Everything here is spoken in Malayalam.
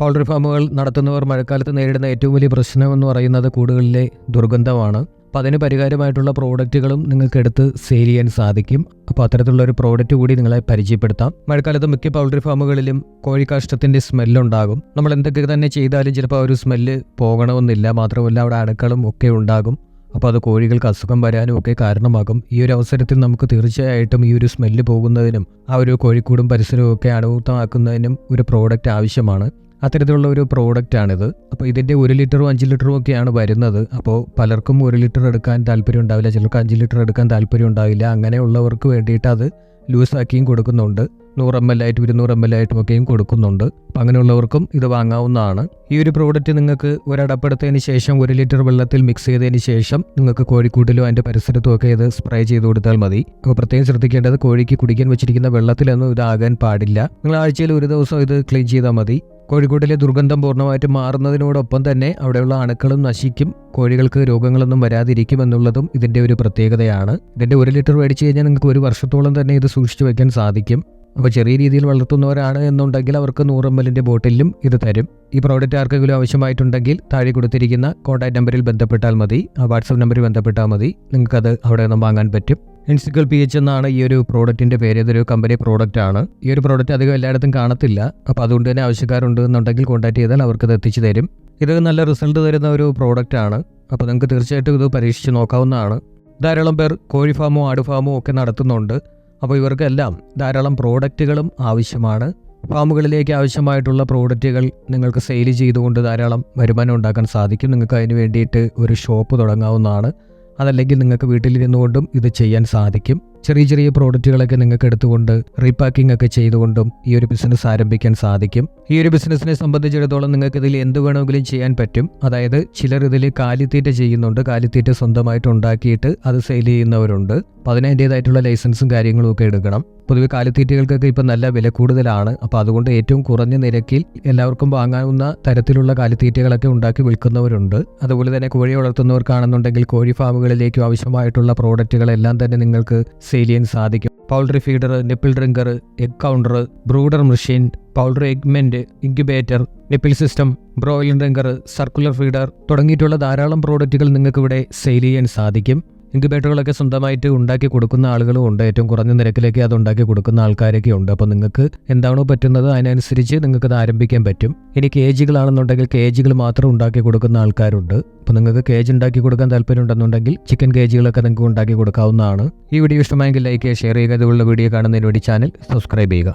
പൗൾട്രി ഫാമുകൾ നടത്തുന്നവർ മഴക്കാലത്ത് നേരിടുന്ന ഏറ്റവും വലിയ പ്രശ്നം എന്ന് പറയുന്നത് കൂടുകളിലെ ദുർഗന്ധമാണ്. അപ്പോൾ അതിന് പരിഹാരമായിട്ടുള്ള പ്രോഡക്റ്റുകളും നിങ്ങൾക്ക് എടുത്ത് സെയിൽ ചെയ്യാൻ സാധിക്കും. അപ്പോൾ അത്തരത്തിലുള്ള ഒരു പ്രോഡക്റ്റ് കൂടി നിങ്ങളെ പരിചയപ്പെടുത്താം. മഴക്കാലത്ത് മിക്ക പൗൾട്രി ഫാമുകളിലും കോഴിക്കാഷ്ടത്തിന്റെ സ്മെല്ലുണ്ടാകും. നമ്മൾ എന്തൊക്കെ തന്നെ ചെയ്താലും ചിലപ്പോൾ ആ ഒരു സ്മെല്ല് പോകണമെന്നില്ല. മാത്രമല്ല അവിടെ അണുക്കളും ഒക്കെ ഉണ്ടാകും. അപ്പോൾ അത് കോഴികൾക്ക് അസുഖം വരാനും ഒക്കെ കാരണമാകും. ഈ ഒരു അവസരത്തിൽ നമുക്ക് തീർച്ചയായിട്ടും ഈ ഒരു സ്മെല്ല് പോകുന്നതിനും ആ ഒരു കോഴിക്കൂടും പരിസരവും ഒക്കെ അണുമുക്തമാക്കുന്നതിനും ഒരു പ്രോഡക്റ്റ് ആവശ്യമാണ്. അത്തരത്തിലുള്ള ഒരു പ്രോഡക്റ്റാണിത്. അപ്പോൾ ഇതിന്റെ ഒരു ലിറ്ററും അഞ്ച് ലിറ്ററും ഒക്കെയാണ് വരുന്നത്. അപ്പോൾ പലർക്കും ഒരു ലിറ്റർ എടുക്കാൻ താല്പര്യം ഉണ്ടാവില്ല. ചിലർക്ക് അഞ്ച് ലിറ്റർ എടുക്കാൻ താല്പര്യം ഉണ്ടാവില്ല. അങ്ങനെയുള്ളവർക്ക് വേണ്ടിയിട്ട് അത് ലൂസാക്കിയും കൊടുക്കുന്നുണ്ട്. നൂറ് എം എൽ ആയിട്ടും ഇരുന്നൂറ് എം എൽ ആയിട്ടും ഒക്കെയും കൊടുക്കുന്നുണ്ട്. അപ്പം അങ്ങനെയുള്ളവർക്കും ഇത് വാങ്ങാവുന്നതാണ്. ഈ ഒരു പ്രോഡക്റ്റ് നിങ്ങൾക്ക് ഒരടപ്പെടുത്തതിന് ശേഷം ഒരു ലിറ്റർ വെള്ളത്തിൽ മിക്സ് ചെയ്തതിന് ശേഷം നിങ്ങൾക്ക് കോഴിക്കൂട്ടിലോ അതിന്റെ പരിസരത്തോ ഒക്കെ ഇത് സ്പ്രേ ചെയ്ത് കൊടുത്താൽ മതി. അപ്പോൾ പ്രത്യേകം ശ്രദ്ധിക്കേണ്ടത് കോഴിക്ക് കുടിക്കാൻ വെച്ചിരിക്കുന്ന വെള്ളത്തിലൊന്നും ഇതാകാൻ പാടില്ല. നിങ്ങൾ ആഴ്ചയിൽ ഒരു ദിവസം ഇത് ക്ലീൻ ചെയ്താൽ മതി. കോഴിക്കോട്ടിലെ ദുർഗന്ധം പൂർണമായിട്ട് മാറുന്നതിനോടൊപ്പം തന്നെ അവിടെയുള്ള അണുക്കളും നശിക്കും. കോഴികൾക്ക് രോഗങ്ങളൊന്നും വരാതിരിക്കും എന്നുള്ളതും ഇതിന്റെ ഒരു പ്രത്യേകതയാണ്. ഇതിന്റെ ഒരു ലിറ്റർ മേടിച്ച് കഴിഞ്ഞാൽ നിങ്ങൾക്ക് ഒരു വർഷത്തോളം തന്നെ ഇത് സൂക്ഷിച്ചു വയ്ക്കാൻ സാധിക്കും. അപ്പോൾ ചെറിയ രീതിയിൽ വളർത്തുന്നവരാണ് എന്നുണ്ടെങ്കിൽ അവർക്ക് നൂറ് എം എല്ലിന്റെ ബോട്ടിലും ഇത് തരും. ഈ പ്രോഡക്റ്റ് ആർക്കെങ്കിലും ആവശ്യമായിട്ടുണ്ടെങ്കിൽ താഴെ കൊടുത്തിരിക്കുന്ന കോൺടാക്ട് നമ്പറിൽ ബന്ധപ്പെട്ടാൽ മതി. ആ വാട്സപ്പ് നമ്പറിൽ ബന്ധപ്പെട്ടാൽ മതി. നിങ്ങൾക്കത് അവിടെ നിന്നും വാങ്ങാൻ പറ്റും. ഇൻസിക്കൽ പി എച്ച് എന്നാണ് ഈ ഒരു പ്രോഡക്റ്റിന്റെ പേര്. ഇതൊരു കമ്പനി പ്രോഡക്റ്റ് ആണ്. ഈ ഒരു പ്രോഡക്റ്റ് അധികം എല്ലായിടത്തും കാണത്തില്ല. അപ്പോൾ അതുകൊണ്ട് തന്നെ ആവശ്യക്കാരുണ്ട് എന്നുണ്ടെങ്കിൽ കോൺടാക്ട് ചെയ്താൽ അവർക്ക് ഇത് എത്തിച്ചു തരും. ഇത് നല്ല റിസൾട്ട് തരുന്ന ഒരു പ്രോഡക്റ്റ് ആണ്. അപ്പോൾ നിങ്ങൾക്ക് തീർച്ചയായിട്ടും ഇത് പരീക്ഷിച്ച് നോക്കാവുന്നതാണ്. ധാരാളം പേർ കോഴി ഫാമോ ആട് ഫാമോ ഒക്കെ നടത്തുന്നുണ്ട്. അപ്പോൾ ഇവർക്കെല്ലാം ധാരാളം പ്രോഡക്റ്റുകളും ആവശ്യമാണ്. ഫാമുകളിലേക്ക് ആവശ്യമായിട്ടുള്ള പ്രോഡക്റ്റുകൾ നിങ്ങൾക്ക് സെയിൽ ചെയ്തുകൊണ്ട് ധാരാളം വരുമാനം ഉണ്ടാക്കാൻ സാധിക്കും. നിങ്ങൾക്ക് അതിന് വേണ്ടിയിട്ട് ഒരു ഷോപ്പ് തുടങ്ങാവുന്നതാണ്. അതല്ലെങ്കിൽ നിങ്ങൾക്ക് വീട്ടിലിരുന്നുകൊണ്ടും ഇത് ചെയ്യാൻ സാധിക്കും. ചെറിയ ചെറിയ പ്രോഡക്റ്റുകളൊക്കെ നിങ്ങൾക്ക് എടുത്തുകൊണ്ട് റീപാക്കിംഗ് ഒക്കെ ചെയ്തുകൊണ്ടും ഈ ഒരു ബിസിനസ് ആരംഭിക്കാൻ സാധിക്കും. ഈ ഒരു ബിസിനസ്സിനെ സംബന്ധിച്ചിടത്തോളം നിങ്ങൾക്ക് ഇതിൽ എന്ത് വേണമെങ്കിലും ചെയ്യാൻ പറ്റും. അതായത് ചിലർ ഇതിൽ കാലിത്തീറ്റ ചെയ്യുന്നുണ്ട്. കാലിത്തീറ്റ സ്വന്തമായിട്ട് ഉണ്ടാക്കിയിട്ട് അത് സെയിൽ ചെയ്യുന്നവരുണ്ട്. അപ്പോൾ അതിനതിന്റേതായിട്ടുള്ള ലൈസൻസും കാര്യങ്ങളും ഒക്കെ എടുക്കണം. പൊതുവെ കാലിത്തീറ്റകൾക്കൊക്കെ ഇപ്പം നല്ല വില കൂടുതലാണ്. അപ്പോൾ അതുകൊണ്ട് ഏറ്റവും കുറഞ്ഞ നിരക്കിൽ എല്ലാവർക്കും വാങ്ങാവുന്ന തരത്തിലുള്ള കാലിത്തീറ്റകളൊക്കെ ഉണ്ടാക്കി വിൽക്കുന്നവരുണ്ട്. അതുപോലെ തന്നെ കോഴി വളർത്തുന്നവർക്കാണെന്നുണ്ടെങ്കിൽ കോഴി ഫാമുകളിലേക്ക് ആവശ്യമായിട്ടുള്ള പ്രോഡക്റ്റുകളെല്ലാം തന്നെ നിങ്ങൾക്ക് ചെയ്യാൻ സാധിക്കും. Poultry feeder nipple drinker egg counter brooder machine poultry equipment incubator nipple system broiler drinker circular feeder തുടങ്ങിയിട്ടുള്ള ധാരാളം പ്രോഡക്റ്റുകൾ നിങ്ങൾക്ക് ഇവിടെ സെയിൽ ചെയ്യാൻ സാധിക്കും. ഇൻക്യുബേറ്ററുകളൊക്കെ സ്വന്തമായിട്ട് ഉണ്ടാക്കി കൊടുക്കുന്ന ആളുകളും ഉണ്ട്. ഏറ്റവും കുറഞ്ഞ നിരക്കിലേക്ക് അത് ഉണ്ടാക്കി കൊടുക്കുന്ന ആൾക്കാരൊക്കെ ഉണ്ട്. അപ്പോൾ നിങ്ങൾക്ക് എന്താണോ പറ്റുന്നത് അതിനനുസരിച്ച് നിങ്ങൾക്ക് അത് ആരംഭിക്കാൻ പറ്റും. ഇനി കേജുകളാണെന്നുണ്ടെങ്കിൽ കേജുകൾ മാത്രം ഉണ്ടാക്കി കൊടുക്കുന്ന ആൾക്കാരുണ്ട്. അപ്പോൾ നിങ്ങൾക്ക് കേജ് ഉണ്ടാക്കി കൊടുക്കാൻ താല്പര്യം ഉണ്ടെന്നുണ്ടെങ്കിൽ ചിക്കൻ കേജുകളൊക്കെ നിങ്ങൾക്ക് ഉണ്ടാക്കി കൊടുക്കാവുന്നതാണ്. ഈ വീഡിയോ ഇഷ്ടമായെങ്കിൽ ലൈക്ക് ചെയ്യുക ഷെയർ ചെയ്യുക. ഇതുപോലുള്ള വീഡിയോ കാണുന്നതിന് വേണ്ടി ചാനൽ സബ്സ്ക്രൈബ് ചെയ്യുക.